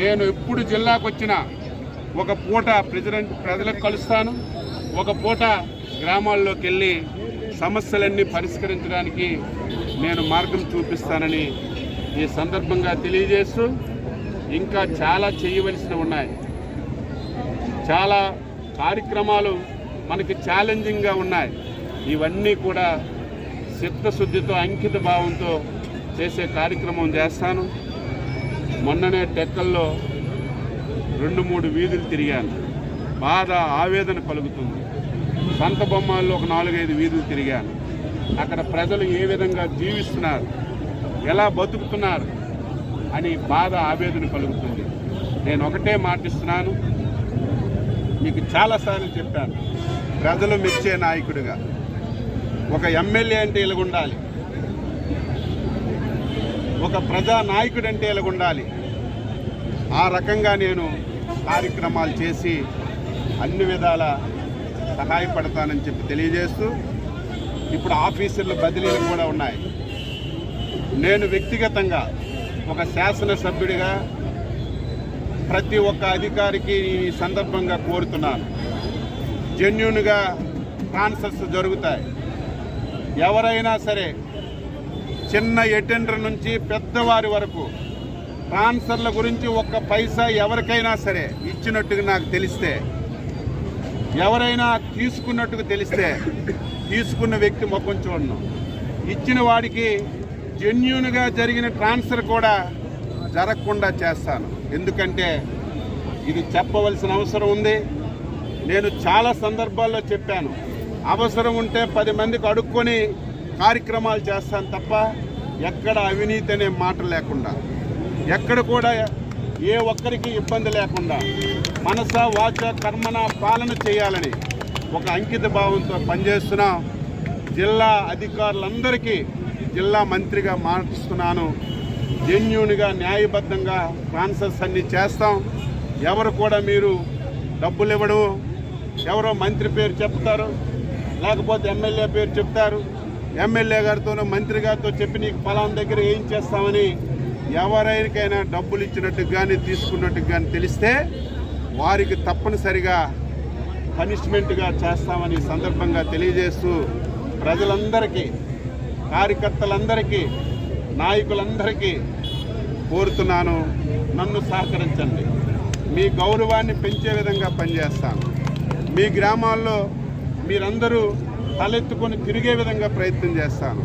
నేను ఎప్పుడు జిల్లాకు వచ్చినా ఒక పూట ప్రెసిడెంట్ ప్రజలకు కలుస్తాను. ఒక పూట గ్రామాల్లోకి వెళ్ళి సమస్యలన్నీ పరిష్కరించడానికి నేను మార్గం చూపిస్తానని ఈ సందర్భంగా తెలియజేస్తూ ఇంకా చాలా చేయవలసినవి ఉన్నాయి. చాలా కార్యక్రమాలు మనకి ఛాలెంజింగ్గా ఉన్నాయి. ఇవన్నీ కూడా చిత్తశుద్ధితో అంకిత భావంతో చేసే కార్యక్రమం చేస్తాను. మొన్ననే టెక్కల్లో రెండు మూడు వీధులు తిరిగాను. బాధ ఆవేదన కలుగుతుంది. సంత బొమ్మల్లో ఒక నాలుగైదు వీధులు తిరిగాను. అక్కడ ప్రజలు ఏ విధంగా జీవిస్తున్నారు? ఎలా బతుకుతున్నారు? అని బాధ ఆవేదన కలుగుతుంది. నేను ఒకటే మాటిస్తున్నాను. మీకు చాలాసార్లు చెప్పాను. ప్రజలు మెచ్చే నాయకుడిగా. ఒక ఎమ్మెల్యే అంటే ఇలాగుండాలి. ఒక ప్రజా నాయకుడు అంటే ఇలాగుండాలి ఆ రకంగా నేను కార్యక్రమాలు చేసి అన్ని విధాల సహాయపడతానని చెప్పి తెలియజేస్తూ ఇప్పుడు ఆఫీసర్లు బదిలీలు కూడా ఉన్నాయి. నేను వ్యక్తిగతంగా ఒక శాసనసభ్యుడిగా ప్రతి ఒక్క అధికారికి ఈ సందర్భంగా కోరుతున్నాను. జెన్యున్గా ట్రాన్స్ఫర్స్ జరుగుతాయి. ఎవరైనా సరే చిన్న ఎటెండర్ నుంచి పెద్దవారి వరకు ట్రాన్స్ఫర్ల గురించి ఒక్క పైసా ఎవరికైనా సరే ఇచ్చినట్టుగా నాకు తెలిస్తే ఎవరైనా తీసుకున్నట్టుగా తెలిస్తే తీసుకున్న వ్యక్తి ముఖం చూడను. ఇచ్చిన వాడికి జెన్యున్గా జరిగిన ట్రాన్స్ఫర్ కూడా జరగకుండా చేస్తాను. ఎందుకంటే ఇది చెప్పవలసిన అవసరం ఉంది. నేను చాలా సందర్భాల్లో చెప్పాను అవసరం ఉంటే పది మందికి అడుక్కొని కార్యక్రమాలు చేస్తాను తప్ప ఎక్కడ అవినీతి అనే మాట లేకుండా ఎక్కడ కూడా ఏ ఒక్కరికి ఇబ్బంది లేకుండా మనస వాచ కర్మన పాలన చేయాలని ఒక అంకిత భావంతో పనిచేస్తున్నాం. జిల్లా అధికారులందరికీ జిల్లా మంత్రిగా మార్చుతున్నాను జెన్యున్గా న్యాయబద్ధంగా ట్రాన్స్ఫర్స్ అన్ని చేస్తాం. ఎవరు కూడా మీరు డబ్బులు ఇవ్వడం ఎవరో మంత్రి పేరు చెప్తారు. లేకపోతే ఎమ్మెల్యే పేరు చెప్తారు. ఎమ్మెల్యే గారితోనో మంత్రి గారితో చెప్పి నీకు ఫలానా దగ్గర ఏం చేస్తామని ఎవరికైనా డబ్బులు ఇచ్చినట్టు కానీ తీసుకున్నట్టు కానీ తెలిస్తే వారికి తప్పనిసరిగా పనిష్మెంట్గా చేస్తామని సందర్భంగా తెలియజేస్తూ ప్రజలందరికీ కార్యకర్తలందరికీ నాయకులందరికీ కోరుతున్నాను. నన్ను సహకరించండి. మీ గౌరవాన్ని పెంచే విధంగా పనిచేస్తాను. మీ గ్రామాల్లో మీరందరూ తలెత్తుకొని తిరిగే విధంగా ప్రయత్నం చేస్తాను.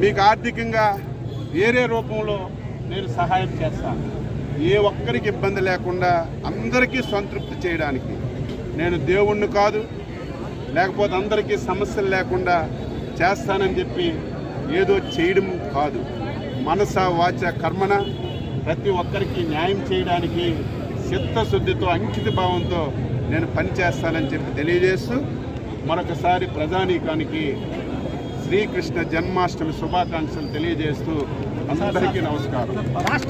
మీకు ఆర్థికంగా వేరే రూపంలో నేను సహాయం చేస్తాను. ఏ ఒక్కరికి ఇబ్బంది లేకుండా అందరికీ సంతృప్తి చేయడానికి నేను దేవుణ్ణి కాదు లేకపోతే అందరికీ సమస్యలు లేకుండా చేస్తానని చెప్పి ఏదో చేయడం కాదు. మనస వాచ కర్మన ప్రతి ఒక్కరికి న్యాయం చేయడానికి చిత్తశుద్ధితో అంకిత భావంతో నేను పనిచేస్తానని చెప్పి తెలియజేస్తూ మరొకసారి ప్రజానీకానికి శ్రీకృష్ణ జన్మాష్టమి శుభాకాంక్షలు తెలియజేస్తూ అందరికీ నమస్కారం.